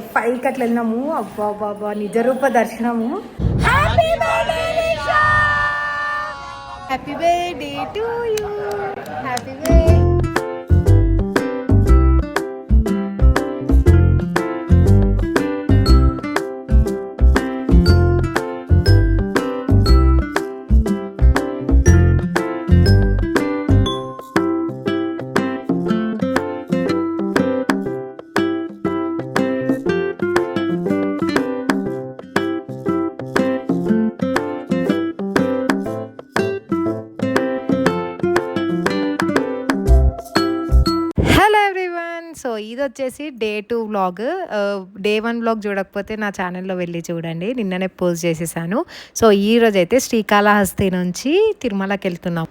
ఫైవ్కి అట్లా వెళ్ళినాము. అబ్బా బాబా నిజరూప దర్శనము. Happy birthday happy birthday to you వచ్చేసి day two vlog. Day one vlog చూడకపోతే నా ఛానల్లో వెళ్ళి చూడండి. నిన్ననే పోస్ట్ చేసేసాను. సో ఈ రోజు అయితే శ్రీకాళహస్తి నుంచి తిరుమలకి వెళ్తున్నాం.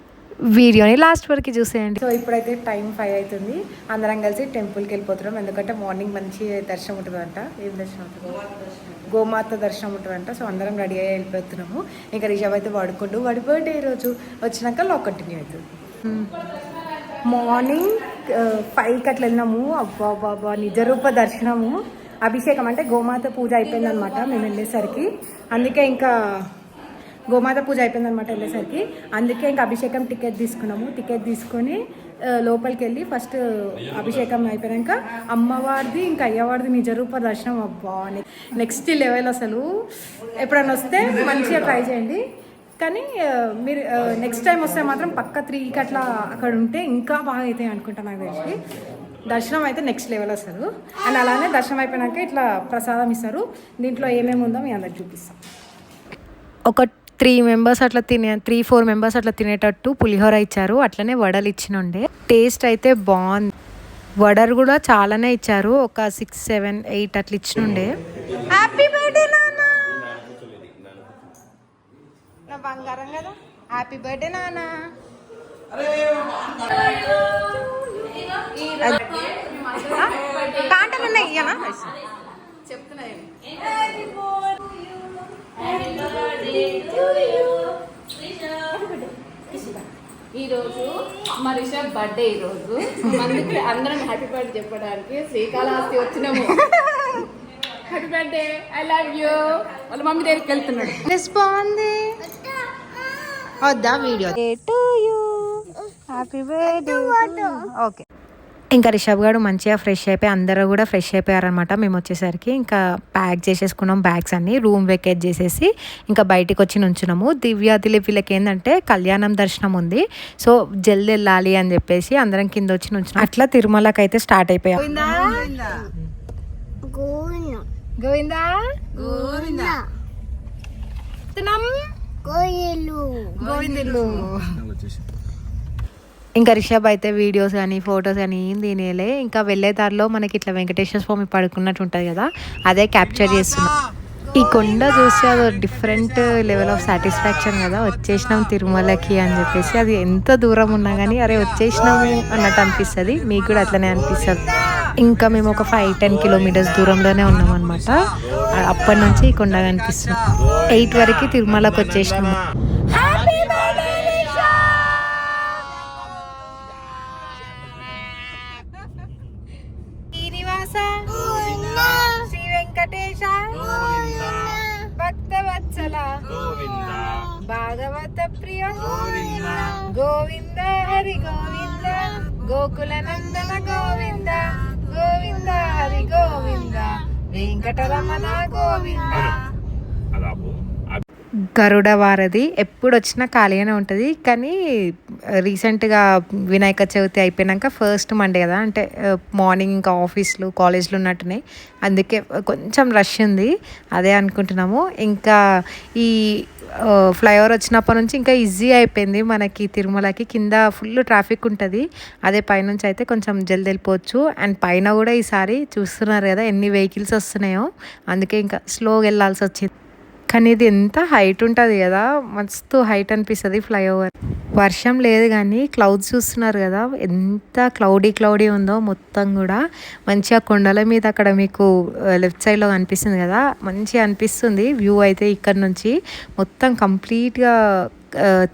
వీడియోని లాస్ట్ వరకు చూసేయండి. సో ఇప్పుడైతే టైం ఫైవ్ అవుతుంది. అందరం కలిసి టెంపుల్కి వెళ్ళిపోతున్నాం. ఎందుకంటే మార్నింగ్ మంచి దర్శనం ఉంటుందంట. ఏం దర్శనం ఉంటుంది గోమాత దర్శనం ఉంటుందంట. సో అందరం రెడీ అయ్యి వెళ్ళిపోతున్నాము. ఇంకా రిషబ్ అయితే వాడుకుంటూ వాడి బర్త్డే రోజు వచ్చినాక లాక్ కంటిన్యూ అవుతుంది. మార్నింగ్ ఫైవ్కి అట్లా వెళ్ళినాము. అబ్బా బాబా నిజరూప దర్శనము. అభిషేకం అంటే గోమాత పూజ అయిపోయిందనమాట మేము వెళ్ళేసరికి. అందుకే ఇంకా గోమాత పూజ అయిపోయిందనమాట వెళ్ళేసరికి. అందుకే ఇంకా అభిషేకం టికెట్ తీసుకున్నాము. టికెట్ తీసుకొని లోపలికి వెళ్ళి ఫస్ట్ అభిషేకం అయిపోయాక అమ్మవారిది ఇంకా అయ్యవారిది నిజరూప దర్శనం. అబ్బా నెక్స్ట్ లెవెల్ అసలు. ఎప్పుడైనా వస్తే మంచిగా ట్రై చేయండి. కానీ మీరు నెక్స్ట్ టైం వస్తే మాత్రం పక్క త్రీకి అట్లా అక్కడ ఉంటే ఇంకా బాగా అవుతాయి అనుకుంటా నాకు తెలిసి. దర్శనం అయితే నెక్స్ట్ లెవెల్ వస్తారు అండ్ అలానే దర్శనం అయిపోయినాక ఇట్లా ప్రసాదం ఇస్తారు. దీంట్లో ఏమేమి ఉందో మీ అందరికి చూపిస్తాం. ఒక త్రీ మెంబర్స్ అట్లా తినే త్రీ ఫోర్ మెంబర్స్ అట్లా తినేటట్టు పులిహోర ఇచ్చారు. అట్లనే వడలు ఇచ్చినుండే. టేస్ట్ అయితే బాగుంది. వడలు కూడా చాలానే ఇచ్చారు. ఒక సిక్స్ సెవెన్ ఎయిట్ అట్లా ఇచ్చినుండే. హ్యాపీ బర్త్డే నాన్న నా బంగారం కదా? హ్యాపీ బర్త్డే నాన్న. కాంటలు ఉన్నాయి ఇయ్యనా ఈ రోజు మా రిషబ్ బర్త్డే ఈ రోజు అందుకే అందరం హ్యాపీ బర్త్డే చెప్పడానికి శ్రీకాళహస్తి వచ్చినాము. Happy birthday I love you వాళ్ళ మమ్మీ దగ్గరికి వెళ్తున్నాడు. బాగుంది వద్దా video? To you happy birthday okay ఇంకా రిషబ్ గారు మంచిగా ఫ్రెష్ అయిపోయి అందరూ కూడా ఫ్రెష్ అయిపోయారనమాట మేము వచ్చేసరికి ఇంకా ప్యాక్ చేసేసుకున్నాం బ్యాగ్స్ అన్ని రూమ్ వెకేట్ చేసేసి ఇంకా బయటికి వచ్చి నుంచున్నాము. దివ్య దిలీప్ వీళ్ళకి ఏంటంటే కళ్యాణం దర్శనం ఉంది. సో జల్ది వెళ్ళాలి అని చెప్పేసి అందరం కింద వచ్చి నుంచున్నాం. అట్లా తిరుమలకి అయితే స్టార్ట్ అయిపోయాం. గోవిందా? గోవిందులు. ఇంకా రిషబ్ అయితే వీడియోస్ కానీ ఫొటోస్ కానీ ఏం తినేలే. ఇంకా వెళ్ళే దారిలో మనకి ఇట్లా వెంకటేశ్వర స్వామి పడుకున్నట్టు ఉంటుంది కదా అదే క్యాప్చర్ చేస్తున్నాం. ఈ కొండ చూసి అది డిఫరెంట్ లెవెల్ ఆఫ్ సాటిస్ఫాక్షన్ కదా. వచ్చేసినాం తిరుమలకి అని చెప్పేసి అది ఎంత దూరం ఉన్నా కానీ అరే వచ్చేసినాము అన్నట్టు అనిపిస్తుంది. మీకు కూడా అట్లనే అనిపిస్తుంది. ఇంకా మేము ఒక ఫైవ్ టెన్ కిలోమీటర్స్ దూరంలోనే ఉన్నాం అనమాట అప్పటి నుంచి కొండ కనిపిస్తుంది. ఎయిట్ వరకు తిరుమలకి వచ్చేసినాము. శ్రీ వెంకటేశ భక్తవత్సల భాగవత ప్రియ. గోవింద హరి గోవింద. గోకుల నందన గోవింద. గోవింద హరి గోవింద వెంకటరమణ గోవింద. గరుడ వారధి ఎప్పుడు వచ్చినా ఖాళీగానే ఉంటుంది కానీ రీసెంట్గా వినాయక చవితి అయిపోయినాక ఫస్ట్ మండే కదా అంటే మార్నింగ్ ఇంకా ఆఫీస్లు కాలేజ్లు ఉన్నట్టున్నాయి. అందుకే కొంచెం రష్ ఉంది అదే అనుకుంటున్నాము. ఇంకా ఈ ఫ్లైఓవర్ వచ్చినప్పటి నుంచి ఇంకా ఈజీ అయిపోయింది మనకి తిరుమలకి. కింద ఫుల్ ట్రాఫిక్ ఉంటుంది. అదే పైనుంచి అయితే కొంచెం జల్ది వెళ్ళిపోవచ్చు. అండ్ పైన కూడా ఈసారి చూస్తున్నారు కదా ఎన్ని వెహికల్స్ వస్తున్నాయో. అందుకే ఇంకా స్లోగా వెళ్ళాల్సి వచ్చింది. కానీ ఇది ఎంత హైట్ ఉంటుంది కదా మస్తు హైట్ అనిపిస్తుంది ఫ్లైఓవర్ వర్షం లేదు కానీ క్లౌడ్స్ చూస్తున్నారు కదా ఎంత క్లౌడీ క్లౌడీ ఉందో మొత్తం కూడా. మంచిగా కొండల మీద అక్కడ మీకు లెఫ్ట్ సైడ్లో కనిపిస్తుంది కదా మంచిగా అనిపిస్తుంది వ్యూ అయితే ఇక్కడ నుంచి. మొత్తం కంప్లీట్గా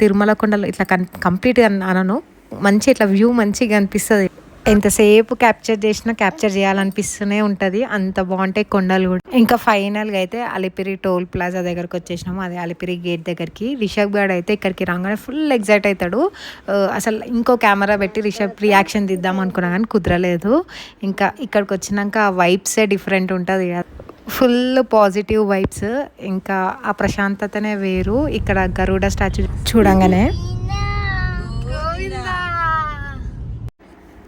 తిరుమల కొండలు ఇట్లా కన్ కంప్లీట్గా అనను. మంచి ఇట్లా వ్యూ మంచిగా అనిపిస్తుంది. ఎంతసేపు క్యాప్చర్ చేసినా క్యాప్చర్ చేయాలనిపిస్తూనే ఉంటుంది. అంత బాగుంటాయి కొండలు కూడా. ఇంకా ఫైనల్గా అయితే అలిపిరి టోల్ ప్లాజా దగ్గరకు వచ్చేసినాము. అదే అలిపిరి గేట్ దగ్గరికి. రిషబ్ గారు అయితే ఇక్కడికి రాగానే ఫుల్ ఎగ్జైట్ అవుతాడు. అసలు ఇంకో కెమెరా పెట్టి రిషబ్ రియాక్షన్ తీద్దాం అనుకున్నా కానీ కుదరలేదు. ఇంకా ఇక్కడికి వచ్చినాక ఆ వైబ్సే డిఫరెంట్ ఉంటుంది ఫుల్ పాజిటివ్ వైబ్స్. ఇంకా ఆ ప్రశాంతతనే వేరు. ఇక్కడ గరుడ స్టాచ్యూ చూడంగానే.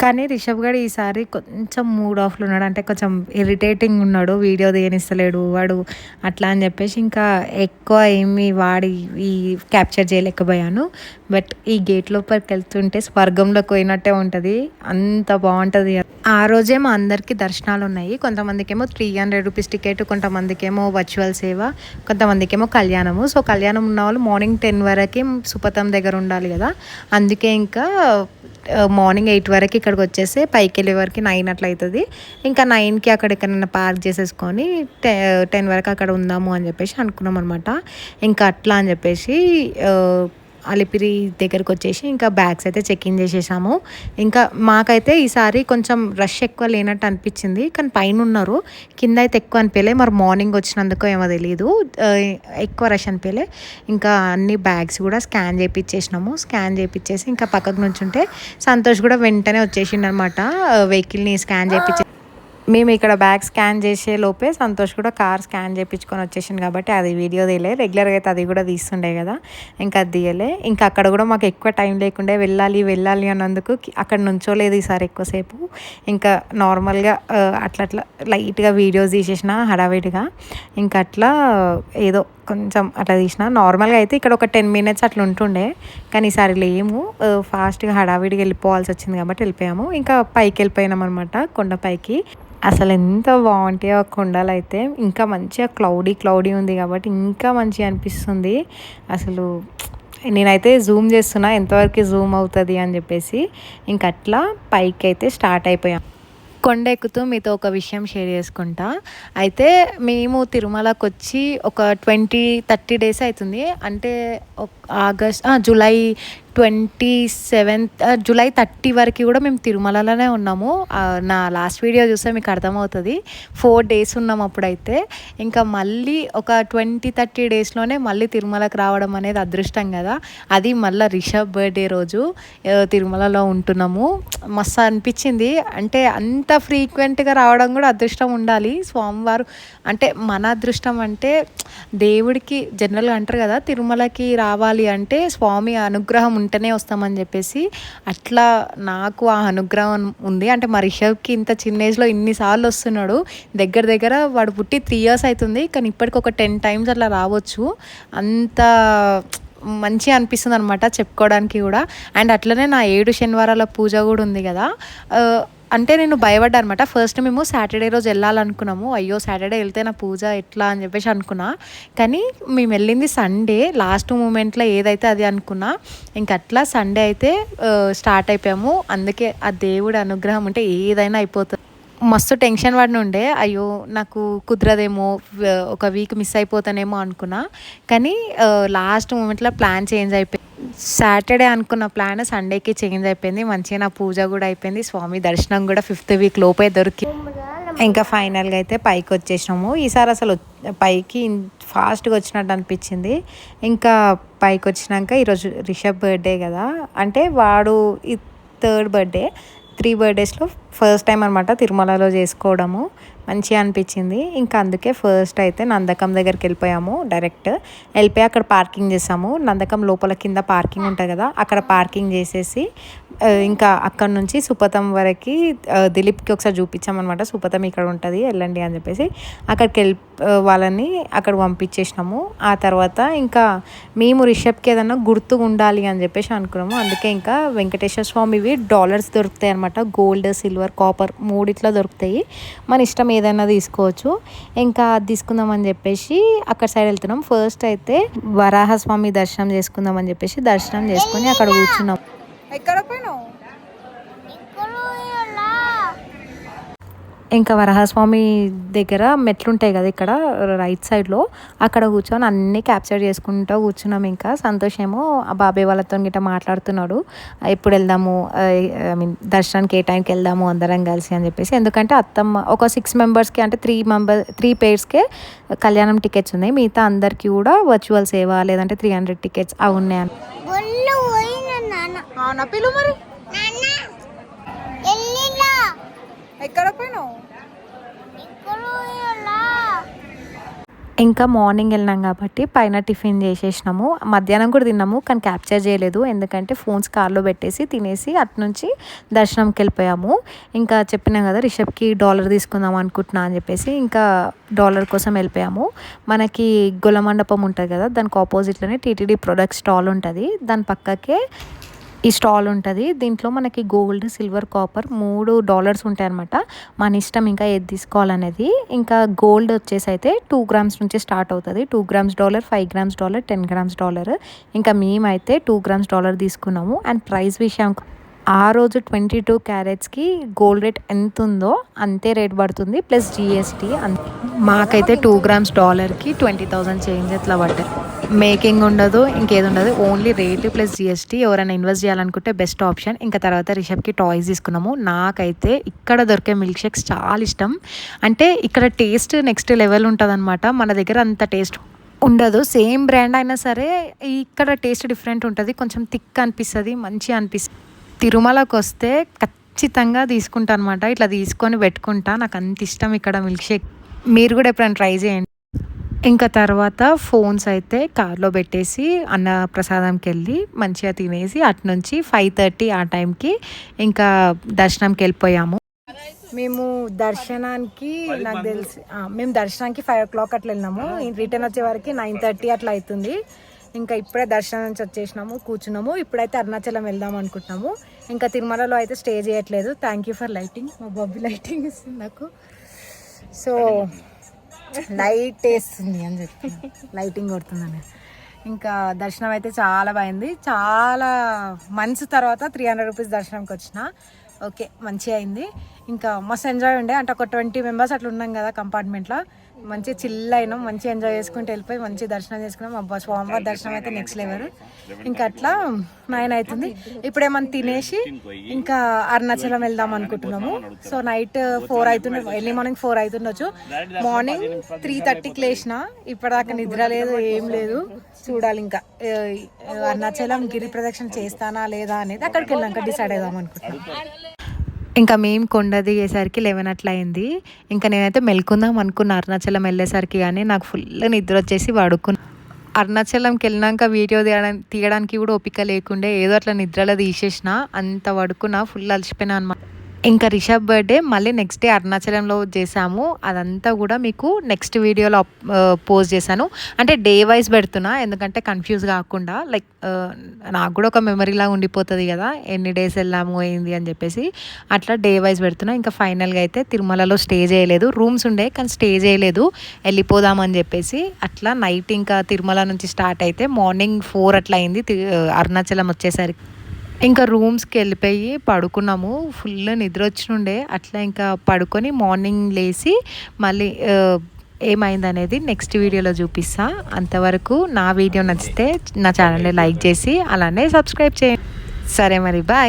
కానీ రిషబ్ గడ్ ఈసారి కొంచెం మూడ్ ఆఫ్లో ఉన్నాడు. అంటే కొంచెం ఇరిటేటింగ్ ఉన్నాడు. వీడియో తీయనిస్తలేడు వాడు అట్లా అని చెప్పేసి ఇంకా ఎక్కువ ఏమి వాడి ఈ క్యాప్చర్ చేయలేకపోయాను. బట్ ఈ గేట్ లోపలికి వెళ్తుంటే స్వర్గంలోకి పోయినట్టే ఉంటుంది. అంత బాగుంటుంది. ఆ రోజే మా అందరికీ దర్శనాలు ఉన్నాయి. కొంతమందికేమో త్రీ హండ్రెడ్ రూపీస్ టికెట్ కొంతమందికేమో వర్చువల్ సేవ కొంతమందికేమో కళ్యాణము. సో కళ్యాణం ఉన్న వాళ్ళు మార్నింగ్ టెన్ వరకు సుపతం దగ్గర ఉండాలి కదా. అందుకే ఇంకా మార్నింగ్ ఎయిట్ వరకు ఇక్కడికి వచ్చేసి పైకి వెళ్ళే వరకు నైన్ అట్లా అవుతుంది ఇంకా నైన్కి అక్కడ ఎక్కడైనా పార్క్ చేసేసుకొని టె టెన్ వరకు అక్కడ ఉందాము అని చెప్పేసి అనుకున్నాం అనమాట ఇంకా అట్లా అని చెప్పేసి అలిపిరి దగ్గరకు వచ్చేసి ఇంకా బ్యాగ్స్ అయితే చెక్ ఇన్ చేసేసాము. ఇంకా మాకైతే ఈసారి కొంచెం రష్ ఎక్కువ లేనట్టు అనిపించింది కానీ పైన ఉన్నారు. కింద అయితే ఎక్కువ అనిపించలే మరి మార్నింగ్ వచ్చినందుకో ఏమో తెలియదు ఎక్కువ రష్ అనిపించలే. ఇంకా అన్ని బ్యాగ్స్ కూడా స్కాన్ చేయించేసినాము స్కాన్ చేయించేసి ఇంకా పక్కకు నుంచి ఉంటే సంతోష్ కూడా వెంటనే వచ్చేసిండు అనమాట వెహికల్ని స్కాన్ చేయించే మేము ఇక్కడ బ్యాగ్ స్కాన్ చేసే లోపే సంతోష్ కూడా కార్ స్కాన్ చేయించుకొని వచ్చేసింది కాబట్టి అది వీడియో తీయలే. రెగ్యులర్గా అయితే అది కూడా తీస్తుండే కదా. ఇంకా అది తీయలే. ఇంకా అక్కడ కూడా మాకు ఎక్కువ టైం లేకుండే వెళ్ళాలి వెళ్ళాలి అన్నందుకు అక్కడ నుంచోలేదు ఈసారి ఎక్కువసేపు. ఇంకా నార్మల్గా అట్లా అట్లా లైట్గా వీడియోస్ తీసేసిన హడావిడిగా. ఇంకా అట్లా ఏదో కొంచెం అట్లా తీసిన. నార్మల్గా అయితే ఇక్కడ ఒక టెన్ మినిట్స్ అట్లా ఉంటుండే. కానీ ఈసారి లేము. ఫాస్ట్గా హడావిడిగా వెళ్ళిపోవాల్సి వచ్చింది కాబట్టి వెళ్ళిపోయాము. ఇంకా పైకి వెళ్ళిపోయినాం అనమాట కొండపైకి అసలు ఎంత బాగుంటాయో ఆ కొండలు అయితే ఇంకా మంచిగా క్లౌడీ క్లౌడీ ఉంది కాబట్టి ఇంకా మంచిగా అనిపిస్తుంది. అసలు నేనైతే జూమ్ చేస్తున్నా. ఎంతవరకు జూమ్ అవుతుంది అని చెప్పేసి. ఇంక అట్లా పైకి అయితే స్టార్ట్ అయిపోయాం. కొండ ఎక్కుతూ మీతో ఒక విషయం షేర్ చేసుకుంటా. అయితే మేము తిరుమలకి వచ్చి ఒక ట్వంటీ థర్టీ డేస్ అవుతుంది అంటే August July twenty seventh July thirty వరకు కూడా మేము తిరుమలలోనే ఉన్నాము. నా లాస్ట్ వీడియో చూస్తే మీకు అర్థమవుతుంది. ఫోర్ డేస్ ఉన్నాం అప్పుడైతే. ఇంకా మళ్ళీ ఒక ట్వంటీ థర్టీ డేస్లోనే మళ్ళీ తిరుమలకి రావడం అనేది అదృష్టం కదా. అది మళ్ళీ రిషబ్ బర్త్డే రోజు తిరుమలలో ఉంటున్నాము. మస్తు అనిపించింది. అంటే అంత ఫ్రీక్వెంట్గా రావడం కూడా అదృష్టం ఉండాలి. స్వామివారు అంటే మన అదృష్టం అంటే దేవుడికి జనరల్గా అంటారు కదా తిరుమలకి రావాలి అంటే స్వామి అనుగ్రహం ఉంటేనే వస్తామని చెప్పేసి అట్లా నాకు ఆ అనుగ్రహం ఉంది. అంటే మా రిషబ్కి ఇంత చిన్న ఏజ్లో ఇన్నిసార్లు వస్తున్నాడు. దగ్గర దగ్గర వాడు పుట్టి త్రీ ఇయర్స్ అవుతుంది కానీ ఇప్పటికి ఒక టెన్ టైమ్స్ అట్లా రావచ్చు. అంత మంచిగా అనిపిస్తుంది అనమాట చెప్పుకోవడానికి కూడా. అండ్ అట్లనే నా ఏడు శనివారాల పూజ కూడా ఉంది కదా. అంటే నేను భయపడ్డా అనమాట ఫస్ట్ మేము సాటర్డే రోజు వెళ్ళాలనుకున్నాము. అయ్యో సాటర్డే వెళ్తే నా పూజ ఎట్లా అని చెప్పేసి అనుకున్నా. కానీ మేము వెళ్ళింది సండే లాస్ట్ మూమెంట్లో ఏదైతే అది అనుకున్నా ఇంక అట్లా సండే అయితే స్టార్ట్ అయిపోయాము. అందుకే ఆ దేవుడి అనుగ్రహం ఉంటే ఏదైనా అయిపోతుంది. మస్తు టెన్షన్ పడిన ఉండే. అయ్యో నాకు కుదరదేమో ఒక వీక్ మిస్ అయిపోతానేమో అనుకున్నా. కానీ లాస్ట్ మూమెంట్లో ప్లాన్ చేంజ్ అయిపోయింది. సాటర్డే అనుకున్న ప్లాన్ సండేకి చేంజ్ అయిపోయింది. మంచిగా నా పూజ కూడా అయిపోయింది. స్వామి దర్శనం కూడా ఫిఫ్త్ వీక్ లోపే దొరికి. ఇంకా ఫైనల్గా అయితే పైకి వచ్చేసినాము. ఈసారి అసలు పైకి ఫాస్ట్గా వచ్చినట్టు అనిపించింది. ఇంకా పైకి వచ్చినాక ఈరోజు రిషబ్ బర్త్డే కదా. అంటే వాడు ఈ థర్డ్ బర్త్డే. త్రీ బర్త్డేస్లో ఫస్ట్ టైం అనమాట తిరుమలలో చేసుకోవడము. మంచిగా అనిపించింది. ఇంకా అందుకే ఫస్ట్ అయితే నందకం దగ్గరికి వెళ్ళిపోయాము డైరెక్ట్. వెళ్ళిపోయి అక్కడ పార్కింగ్ చేసాము. నందకం లోపల కింద పార్కింగ్ ఉంటుంది కదా అక్కడ పార్కింగ్ చేసేసి ఇంకా అక్కడ నుంచి సుపతం వరకు దిలీప్కి ఒకసారి చూపించామన్నమాట. సుపతం ఇక్కడ ఉంటుంది వెళ్ళండి అని చెప్పేసి. అక్కడికి వెళ్ళి వాళ్ళని అక్కడ పంపించేసినాము. ఆ తర్వాత ఇంకా మేము రిషబ్కి ఏదన్నా గుర్తుగా ఉండాలి అని చెప్పేసి అనుకున్నాము. అందుకే ఇంకా వెంకటేశ్వర స్వామివి డాలర్స్ దొరుకుతాయి అనమాట గోల్డ్ సిల్వర్ కాపర్ మూడిట్లో దొరుకుతాయి. మన ఇష్టం ఏదైనా తీసుకోవచ్చు. ఇంకా అది తీసుకుందామని చెప్పేసి అక్కడ సైడ్ వెళ్తున్నాం. ఫస్ట్ అయితే వరాహస్వామి దర్శనం చేసుకుందాం అని చెప్పేసి దర్శనం చేసుకొని అక్కడ కూర్చున్నాం. ఎక్కడ పోయినావు? ఇంకా వరహస్వామి దగ్గర మెట్లు ఉంటాయి కదా ఇక్కడ రైట్ సైడ్లో అక్కడ కూర్చొని అన్నీ క్యాప్చర్ చేసుకుంటూ కూర్చున్నాం ఇంకా. సంతోష్ ఏమో ఆ బాబాయ్ వాళ్ళతో గిట్ట మాట్లాడుతున్నాడు. ఎప్పుడు వెళ్దాము? ఐ మీన్ దర్శనానికి ఏ టైంకి వెళ్దాము? అందరం కలిసి అని చెప్పేసి. ఎందుకంటే అత్తమ్మ ఒక సిక్స్ మెంబర్స్కి అంటే త్రీ మెంబర్ త్రీ పేర్స్కే కళ్యాణం టికెట్స్ ఉన్నాయి. మిగతా అందరికీ కూడా వర్చువల్ సేవ లేదంటే త్రీ హండ్రెడ్ టికెట్స్ అవి ఉన్నాయి ఒళ్ళు పోయిన నాన్న అవునా పిలు మరి. నాన్న ఎల్లిలా ఎక్కడ పోయినావు? ఇంకా మార్నింగ్ వెళ్ళినాం కాబట్టి పైన టిఫిన్ చేసేసినాము. మధ్యాహ్నం కూడా తిన్నాము కానీ క్యాప్చర్ చేయలేదు. ఎందుకంటే ఫోన్స్ కార్లో పెట్టేసి తినేసి అటు నుంచి దర్శనంకి వెళ్ళిపోయాము. ఇంకా చెప్పినాం కదా రిషబ్కి డాలర్ తీసుకుందాం అనుకుంటున్నా అని చెప్పేసి ఇంకా డాలర్ కోసం వెళ్ళిపోయాము. మనకి గొల్ల మండపం ఉంటుంది కదా దానికి ఆపోజిట్లోనే టీటీడీ ప్రొడక్ట్ స్టాల్ ఉంటుంది. దాని పక్కకే ఈ స్టాల్ ఉంటుంది. దీంట్లో మనకి గోల్డ్ సిల్వర్ కాపర్ మూడు డాలర్స్ ఉంటాయి అనమాట మన ఇష్టం ఇంకా ఏది తీసుకోవాలనేది. ఇంకా గోల్డ్ వచ్చేసి అయితే టూ గ్రామ్స్ నుంచి స్టార్ట్ అవుతుంది. Two grams dollar five grams dollar ten grams dollar. ఇంకా మేమైతే టూ గ్రామ్స్ డాలర్ తీసుకున్నాము. అండ్ ప్రైస్ విషయం ఆ రోజు ట్వంటీ టూ క్యారెట్స్కి గోల్డ్ రేట్ ఎంత ఉందో అంతే రేట్ పడుతుంది ప్లస్ జిఎస్టీ మాకైతే టూ గ్రామ్స్ డాలర్కి ట్వంటీ థౌజండ్ చేంజ్ ఇట్లా పడ్డాయి? మేకింగ్ ఉండదు ఇంకేది ఉండదు ఓన్లీ రేట్ ప్లస్ జిఎస్టీ ఎవరైనా ఇన్వెస్ట్ చేయాలనుకుంటే బెస్ట్ ఆప్షన్. ఇంకా తర్వాత రిషబ్కి టాయ్స్ తీసుకున్నాము. నాకైతే ఇక్కడ దొరికే మిల్క్ షేక్స్ చాలా ఇష్టం. అంటే ఇక్కడ టేస్ట్ నెక్స్ట్ లెవెల్ ఉంటుంది మన దగ్గర అంత టేస్ట్ ఉండదు. సేమ్ బ్రాండ్ అయినా సరే ఇక్కడ టేస్ట్ డిఫరెంట్ ఉంటుంది. కొంచెం థిక్ అనిపిస్తుంది మంచిగా అనిపిస్తుంది. తిరుమలకు వస్తే ఖచ్చితంగా తీసుకుంటా అనమాట ఇట్లా తీసుకొని పెట్టుకుంటా. నాకు అంత ఇష్టం ఇక్కడ మిల్క్ షేక్ మీరు కూడా ఎప్పుడైనా ట్రై చేయండి. ఇంకా తర్వాత ఫోన్స్ అయితే కార్లో పెట్టేసి అన్న ప్రసాదంకి వెళ్ళి మంచిగా తినేసి అటు నుంచి ఫైవ్ థర్టీ ఆ టైంకి ఇంకా దర్శనంకి వెళ్ళిపోయాము. మేము దర్శనానికి నాకు తెలిసి మేము దర్శనానికి ఫైవ్ ఓ క్లాక్ అట్లా వెళ్ళినాము. రిటర్న్ వచ్చే వరకు నైన్ థర్టీ అట్లా అవుతుంది. ఇంకా ఇప్పుడే దర్శనం నుంచి వచ్చేసినాము కూర్చున్నాము. ఇప్పుడైతే అరుణాచలం వెళ్దాం అనుకుంటున్నాము. ఇంకా తిరుమలలో అయితే స్టే చేయట్లేదు. థ్యాంక్ యూ ఫర్ లైటింగ్ మా బొబ్బి లైటింగ్ ఇస్తుంది నాకు. సో లైట్ వేస్తుంది అని చెప్పి లైటింగ్ కొడుతుందని. ఇంకా దర్శనం అయితే చాలా బాగుంది. చాలా మంత్స్ తర్వాత త్రీ హండ్రెడ్ రూపీస్ దర్శనంకి వచ్చిన. ఓకే మంచిగా అయింది. ఇంకా మస్తు ఎంజాయ్ ఉండే. అంటే ఒక ట్వంటీ మెంబర్స్ అట్లా ఉన్నాం కదా కంపార్ట్మెంట్లో మంచిగా చిల్ అయినాం మంచిగా ఎంజాయ్ చేసుకుంటూ వెళ్ళిపోయి మంచి దర్శనం చేసుకున్నాం. అబ్బా స్వామివారి దర్శనం అయితే నెక్స్ట్ లెవెల్ ఇంకా అట్లా నైన్ అవుతుంది. ఇప్పుడు ఏమన్నా తినేసి ఇంకా అరుణాచలం వెళ్దాం అనుకుంటున్నాము. సో నైట్ ఫోర్ అవుతుండే ఎర్లీ మార్నింగ్ ఫోర్ అవుతుండొచ్చు. మార్నింగ్ త్రీ థర్టీకి లేచిన ఇప్పటిదాకా నిద్ర లేదు ఏం లేదు. చూడాలి ఇంకా. అరుణాచలం గిరి ప్రదక్షిణ చేస్తానా లేదా అనేది అక్కడికి వెళ్ళాక డిసైడ్ అవుదాం అనుకుంటున్నాం. ఇంకా మేము కొండ దిగేసరికి లెవెన్ అట్లా అయింది. ఇంకా నేనైతే మెల్కుందాం అనుకున్నా అరుణాచలం వెళ్ళేసరికి కానీ నాకు ఫుల్ నిద్ర వచ్చేసి పడుకున్నా. అరుణాచలంకి వెళ్ళినాక వీడియో తీయడానికి తీయడానికి కూడా ఓపిక లేకుండే ఏదో అట్లా నిద్రలో తీసేసిన అంత పడుకున్నా ఫుల్ అలసిపోయినా అనమాట ఇంకా రిషబ్ బర్త్డే మళ్ళీ నెక్స్ట్ డే అరుణాచలంలో చేసాము అదంతా కూడా మీకు నెక్స్ట్ వీడియోలో పోస్ట్ చేశాను. అంటే డే వైజ్ పెడుతున్నా ఎందుకంటే కన్ఫ్యూజ్ కాకుండా లైక్ నాకు కూడా ఒక మెమరీలా ఉండిపోతుంది కదా ఎన్ని డేస్ వెళ్ళాము ఏంది అని చెప్పేసి. అట్లా డే వైజ్ పెడుతున్నా. ఇంకా ఫైనల్గా అయితే తిరుమలలో స్టే చేయలేదు. రూమ్స్ ఉండే కానీ స్టే చేయలేదు. వెళ్ళిపోదామని చెప్పేసి. అట్లా నైట్ ఇంకా తిరుమల నుంచి స్టార్ట్ అయితే మార్నింగ్ ఫోర్ అట్లా అయింది. తి- అరుణాచలం వచ్చేసరికి. ఇంకా రూమ్స్కి వెళ్ళిపోయి పడుకున్నాము. ఫుల్ నిద్ర వచ్చినుండే. అట్లా ఇంకా పడుకొని మార్నింగ్ లేచి మళ్ళీ ఏమైంది ఏమైందనేది నెక్స్ట్ వీడియోలో చూపిస్తా. అంతవరకు నా వీడియో నచ్చితే నా ఛానల్ని లైక్ చేసి అలానే సబ్స్క్రైబ్ చేయండి. సరే మరి బాయ్.